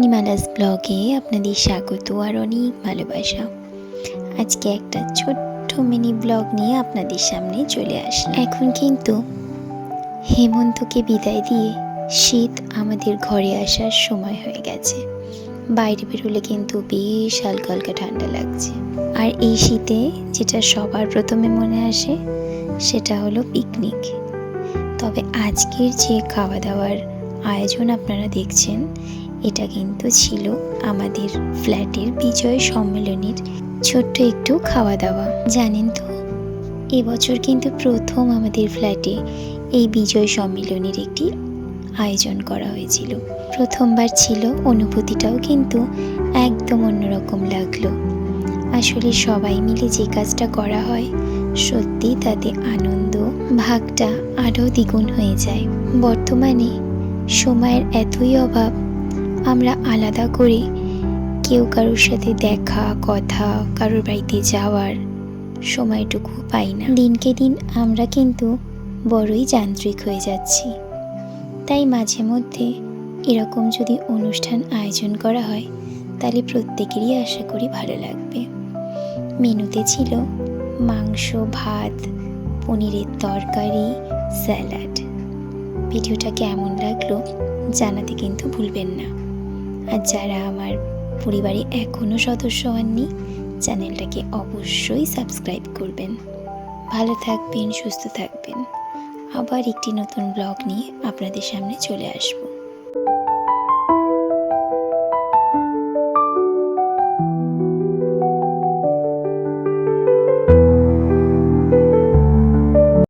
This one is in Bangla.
রিতাস ব্লগে আপনাদের স্বাগত আর অনেক ভালোবাসা। আজকে একটা ছোট্ট মিনি ব্লগ নিয়ে আপনাদের সামনে চলে আসলাম। এখন কিন্তু হেমন্তকে বিদায় দিয়ে শীত আমাদের ঘরে আসার সময় হয়ে গেছে। বাইরে বেরোলে কিন্তু বেশ হালকা হালকা ঠান্ডা লাগছে। আর এই শীতে যেটা সবার প্রথমে মনে আসে, সেটা হলো পিকনিক তবে আজকের যে খাওয়া দাওয়ার আয়োজন আপনারা দেখছেন এটা কিন্তু ছিল আমাদের ফ্ল্যাটের বিজয় সম্মেলনের ছোট্ট একটু খাওয়া দাওয়া জানেন তো এবছর কিন্তু প্রথম আমাদের ফ্ল্যাটে এই বিজয় সম্মেলনের একটি আয়োজন করা হয়েছিল। প্রথমবার ছিল, অনুভূতিটাও কিন্তু একদম অন্যরকম লাগল। আসলে সবাই মিলে যে কাজটা করা হয়, সত্যি তাতে আনন্দ, ভাগটা আরও দ্বিগুণ হয়ে যায়। বর্তমানে সময়ের এতই অভাব আমরা আলাদা করে। কেউ কারোর সাথে দেখা, কথা, কারোর বাড়িতে যাওয়ার সময়টুকু পাই না। দিনকে দিন আমরা কিন্তু বড়ই যান্ত্রিক হয়ে যাচ্ছি। তাই মাঝে মধ্যে এরকম যদি অনুষ্ঠান আয়োজন করা হয়, তাহলে প্রত্যেকেরই আশা করি ভালো লাগবে। মেনুতে ছিল মাংস, ভাত, পনিরের তরকারি, স্যালাড। ভিডিওটা কেমন লাগল জানাতে কিন্তু ভুলবেন না। আর যারা আমার পরিবারে এখনও সদস্য হননি, চ্যানেলটাকে অবশ্যই সাবস্ক্রাইব করবেন। ভালো থাকবেন, সুস্থ থাকবেন। আবার একটি নতুন ব্লগ নিয়ে আপনাদের সামনে চলে আসব।